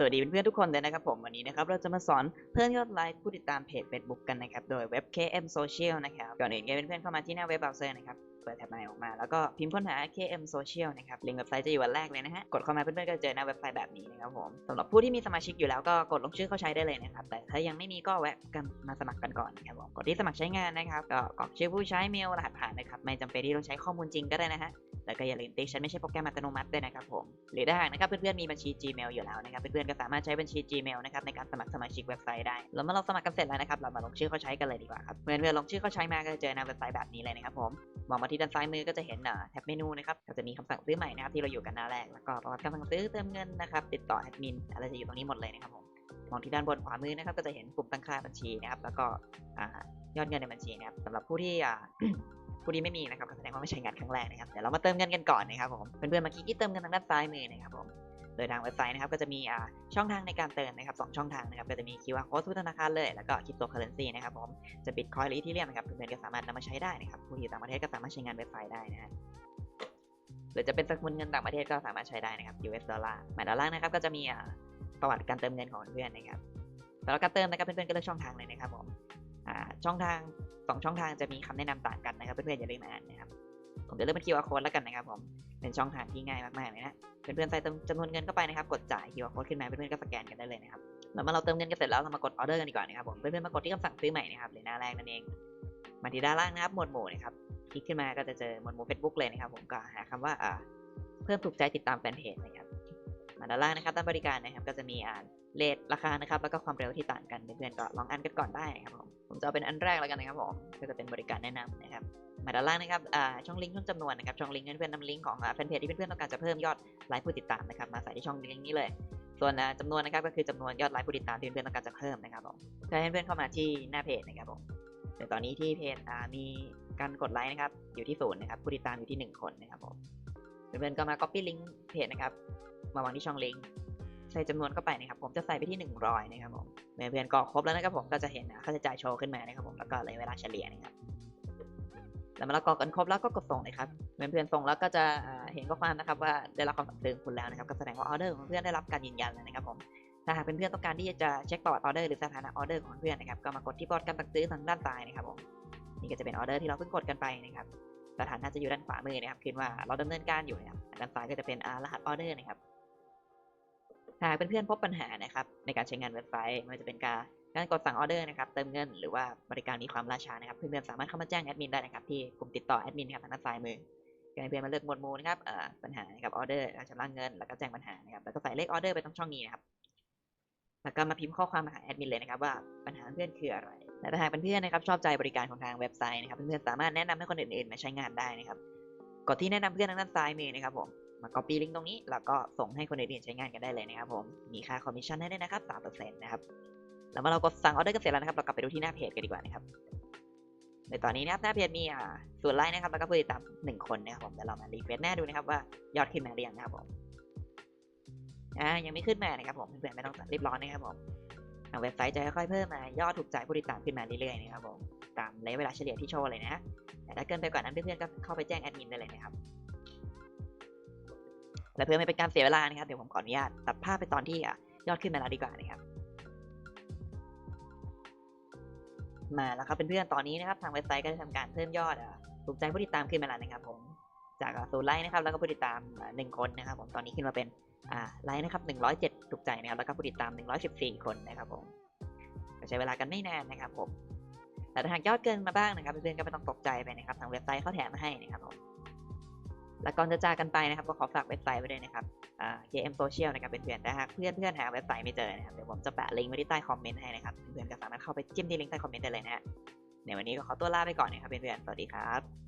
สวัสดีเพื่อนๆทุกคนเลยนะครับผมวันนี้นะครับเราจะมาสอนเพิ่มยอดไลค์ผู้ติดตามเพจ Facebook กันนะครับโดยเว็บ KM Social นะครับก่อนอื่นเพื่อนๆเข้ามาที่หน้าเว็บเบราว์เซอร์นะครับเปิดแท็บใหม่ออกมา แล้วก็พิมพ์ค้นหา KM Social นะครับลิงก์เว็บไซต์จะอยู่อันแรกเลยนะฮะกดเข้ามาเพื่อนๆก็จะเจอหน้าเว็บไซต์แบบนี้นะครับผมสำหรับผู้ที่มีสมาชิกอยู่แล้วก็กดลงชื่อเข้าใช้ได้เลยนะครับแต่ถ้ายังไม่มีก็แวะกันมาสมัครกันก่อนนะครับผมกดที่สมัครใช้งานนะครับก็กรอกชื่อผู้ใช้เมลรหัสผ่านนะครับไม่จำเป็นที่ต้องใช้ข้อมูลจริงก็ได้นะฮะ แล้วก็อย่าลืมติ๊กฉันไม่ใช่โปรแกรมอัตโนมัติด้วยนะครับผมหรือถ้าหากนะครับเพื่อนๆมีบัญชี Gmail อยู่แล้วนะครับเพื่อนๆก็สามารถใช้บัญชี Gmail นะครับในการสมัครสมาชิกเว็บไซต์ได้แล้วเมื่อเราสมัครกันเสร็จแล้วนะครับเรามาลงชื่อเข้าใช้กันเลยดีกว่าครับเพื่อนๆลงชื่อเข้าใช้มาก็จะเจอหน้าเว็บไซต์แบบนี้เลยนะครับผมมองมาที่ด้านซ้ายมือก็จะเห็นอ่าแท็บเมนูนะครับก็จะมีคำสั่งซื้อใหม่นะครับที่เราอยู่กันหน้าแรกแล้วก็ประวัติคำสั่งซื้อเติมเงินนะครับติดต่อแอดมินอะไรจะอยู่ตรงนี้หมดเลยนะครับผมมองที่ด้านบนขวามือนะครับก็จะเห็นปุ่มตั้งค่าบัญชีนะครับแล้วก็ยอดเงินในบัญชีนะครับสำหรับผู้ที่ อ่าผู้ที่ไม่มีนะครับแสดงว่าไม่ใช่งานครั้งแรกนะครับเดี๋ยวเรามาเติมเงินกันก่อนนะครับผมเพื่อนๆมาคลิกที่เติมเงินทางด้านซ้ายมือนะครับผมโดยทางเว็บไซต์นะครับก็จะมีช่องทางในการเติมนะครับสองช่องทางนะครับก็จะมี QR code ทุกธนาคารเลยแล้วก็คริปโตเคอเรนซีนะครับผมจะบิตคอยหรืออีทีเรียมนะครับเพื่อนๆก็สามารถนำมาใช้ได้นะครับผู้อยู่ต่างประเทศก็สามารถใช้งานเว็บไซต์ได้นะฮะหรือจะเป็นสกุลเงินต่างประเทศก็สามารถใช้ได้นะครับ US ดอลลาร์หมายด้านล่างนะครับก็จะมีประวัติการเติมเงินของเพื่อนๆนะครับสำหรับการเติมนะครับเพื่อนๆก็เลือกช่องทางเลยนะครับผม ช่องทางสองช่องทางจะมีคำแนะนำต่างกันนะครับเพื่อนๆอย่าลืมอ่านนะครับผมจะเลือกเป็น QR code แล้วกันนะครับผมเป็นช่องทางที่ง่ายมากๆเลยนะเพื่อนๆใส่จำนวนเงินเข้าไปนะครับ กดจ่าย QR code ขึ้นมาเพื่อนๆก็สแกนกันได้เลยนะครับแล้วเมื่อเราเติมเงินกันเสร็จแล้วเรามากดออเดอร์กันดีกว่านะครับผมเพื่อนๆมากดที่คำสั่งซื้อใหม่นะครับหรือหน้าแรกนั่นเองมาที่ด้านล่างนะครับหมวดหมู่นะครับคลิกขึ้นมาก็จะเจอหมวดหมู่ Facebook เลยนะครับผมก็หาคำว่าอ่าเพิ่มถูกใจติดตามแฟนเพจนะครับ มาด้านล่างนะครับด้านบริการนะครับก็จะมีอ่านเลทราคานะครับแล้วก็ความเร็วที่ต่างกันเพื่อนๆก็ลองอ่านกันก่อนได้นะครับผมผมจะเอาเป็นอันแรกแล้วกันนะครับผมก็จะเป็นบริการแนะนำนะครับมาด้านล่างนะครับอ่าช่องลิงก์ช่องจำนวนนะครับช่องลิงก์เพื่อนๆนำลิงก์ของแฟนเพจที่เพื่อนๆต้องการจะเพิ่มยอดไลค์ผู้ติดตามนะครับมาใส่ที่ช่องลิงก์นี้เลย ส่วนจำนวนนะครับก็คือจำนวนยอดไลค์ผู้ติดตามที่เพื่อนๆต้องการจะเพิ่มนะครับผมเพื่อให้เพื่อนๆเข้ามาที่หน้าเพจนะครับผมแต่ตอนนี้ที่เพจอ่ามีการกดไลค์นะครับอยู่ที่ศูนย์นะครับผู้ติดตามอยู่ที่หนึ่งคนนะครับผมเพื่อนๆก็มา copy ลิงก์เพจนะครับ มาวางที่ช่องลิงก์ใส่จำนวนเข้าไปนะครับ ผมจะใส่ไปที่ 100 นะครับผมเมื่อเพื่อนๆกรอกครบแล้วนะครับผมก็จะเห็นอ่าค่าใช้จ่ายโชว์ขึ้นมานะครับผมแล้วก็ระยะเวลาเฉลี่ยนะครับแล้วเมื่อเรากรอกกันครบแล้วก็กดส่งเลยครับเพื่อนๆส่งแล้วก็จะอ่าเห็นข้อความนะครับ ว่าได้รับคำสั่งซื้อคุณแล้วนะครับก็แสดงว่าออเดอร์ของเพื่อนได้รับการยืนยันแล้วนะครับผมถ้าหากเพื่อนๆต้องการที่จะเช็คประวัติออเดอร์หรือสถานะออเดอร์ของเพื่อนนะครับก็มากดที่บอร์ดการสั่งซื้อทางด้านซ้ายนะครับผมนี่ก็จะเป็นออเดอร์ที่เราเพิ่งกดกันไปนะครับสถานะจะอยู่ด้านขวามือนะครับขึ้นว่าเราดำเนินการอยู่นะครับด้านซ้ายก็จะเป็นอ่ารหัสออเดอร์นะครับ หากเพื่อนๆพบปัญหานะครับในการใช้งานเว็บไซต์ไม่ว่าจะเป็นการการกดสั่งออเดอร์นะครับเติมเงินหรือว่าบริการมีความล่าช้านะครับเพื่อนๆสามารถเข้ามาแจ้งแอดมินได้นะครับที่กลุ่มติดต่อแอดมินนะครับทางด้านซ้ายมือให้เพื่อนๆมาเลือกหมวดหมู่นะครับเอ่อปัญหานะครับออเดอร์การชำระเงิน แล้วก็แจ้งปัญหานะครับแล้วก็ใส่เลขออเดอร์ไปตรงช่องนี้นะครับแล้วก็มาพิมพ์ข้อความมาหาแอดมินเลยนะครับว่าปัญหาเพื่อนคืออะไรและถ้าหากเพื่อนๆนะครับชอบใจบริการของทางเว็บไซต์นะครับเพื่อนๆสามารถแนะนำให้คนอื่นๆมาใช้งานได้นะครับกดที่แนะนำเพื่อนทางด้านซ้ายมือนะครับผม มา copy ลิงก์ตรงนี้ แล้วก็ส่งให้คนอื่นๆใช้งานกันได้เลยนะครับผม มีค่าคอมมิชชั่นให้ด้วยนะครับ3%นะครับ แล้วเมื่อเรากดสั่งออเดอร์กันเสร็จแล้วนะครับ เรากลับไปดูที่หน้าเพจกันดีกว่านะครับ ในตอนนี้นะครับหน้าเพจมีอ่าส่วนไลค์นะครับ แล้วก็ผู้ติดตามหนึ่งคนนะครับผมเดี๋ยวเรามารีเฟรชหน้าดูนะครับว่ายอดขึ้นมาหรือยังนะครับผม อ่า ยังไม่ขึ้นมานะครับผมเพื่อนๆไม่ต้องรีบร้อนนะครับผมทางเว็บไซต์จะค่อยๆเพิ่มมายอดถูกใจผู้ติดตามขึ้นมาเรื่อยๆนะครับผมตามระยะเวลาเฉลี่ยที่โชว์เลยนะ แต่ถ้าเกินไปกว่านั้นเพื่อนๆก็เข้าไปแจ้งแอดมินได้เลยนะครับ และเพื่อไม่เป็นการเสียเวลานะครับเดี๋ยวผมขออนุญาตตัดภาพไปตอนที่ยอดขึ้นมาแล้วดีกว่านะครับมาแล้วครับเพื่อนๆตอนนี้นะครับทางเว็บไซต์ก็ได้ทำการเพิ่มยอดอะถูกใจผู้ติดตามขึ้นมาแล้วนะครับ ผมจากศูนย์ไลค์นะครับแล้วก็ผู้ติดตามหนึ่งคนนะครับ ผมตอนนี้ขึ้นมาเป็นไลค์นะครับหนึ่งร้อยเจ็ดถูกใจนะครับแล้วก็ผู้ติดตามหนึ่งร้อยสิบสี่คนนะครับผมใช้เวลากันไม่นานนะครับ ผมแต่ถ้าหากยอดเกินมาบ้างนะครับเพื่อนๆก็ไม่ต้องตกใจไปนะครับทางเว็บไซต์เขาแถมมาให้นะครับผม แล้วก่อนจะจากกันไปนะครับก็ขอฝากเว็บไซต์ไว้ด้วยนะครับอ่า KM Social นะครับเพื่อนๆแต่หากเพื่อนเพื่อนหาเว็บไซต์ไม่เจอนะครับเดี๋ยวผมจะแปะลิงก์ไว้ที่ใต้คอมเมนต์ให้นะครับเพื่อนๆก็สามารถเข้าไปจิ้มที่ลิงก์ใต้คอมเมนต์ได้เลยนะฮะในวันนี้ก็ขอตัวลาไปก่อนนะครับเพื่อนๆสวัสดีครับ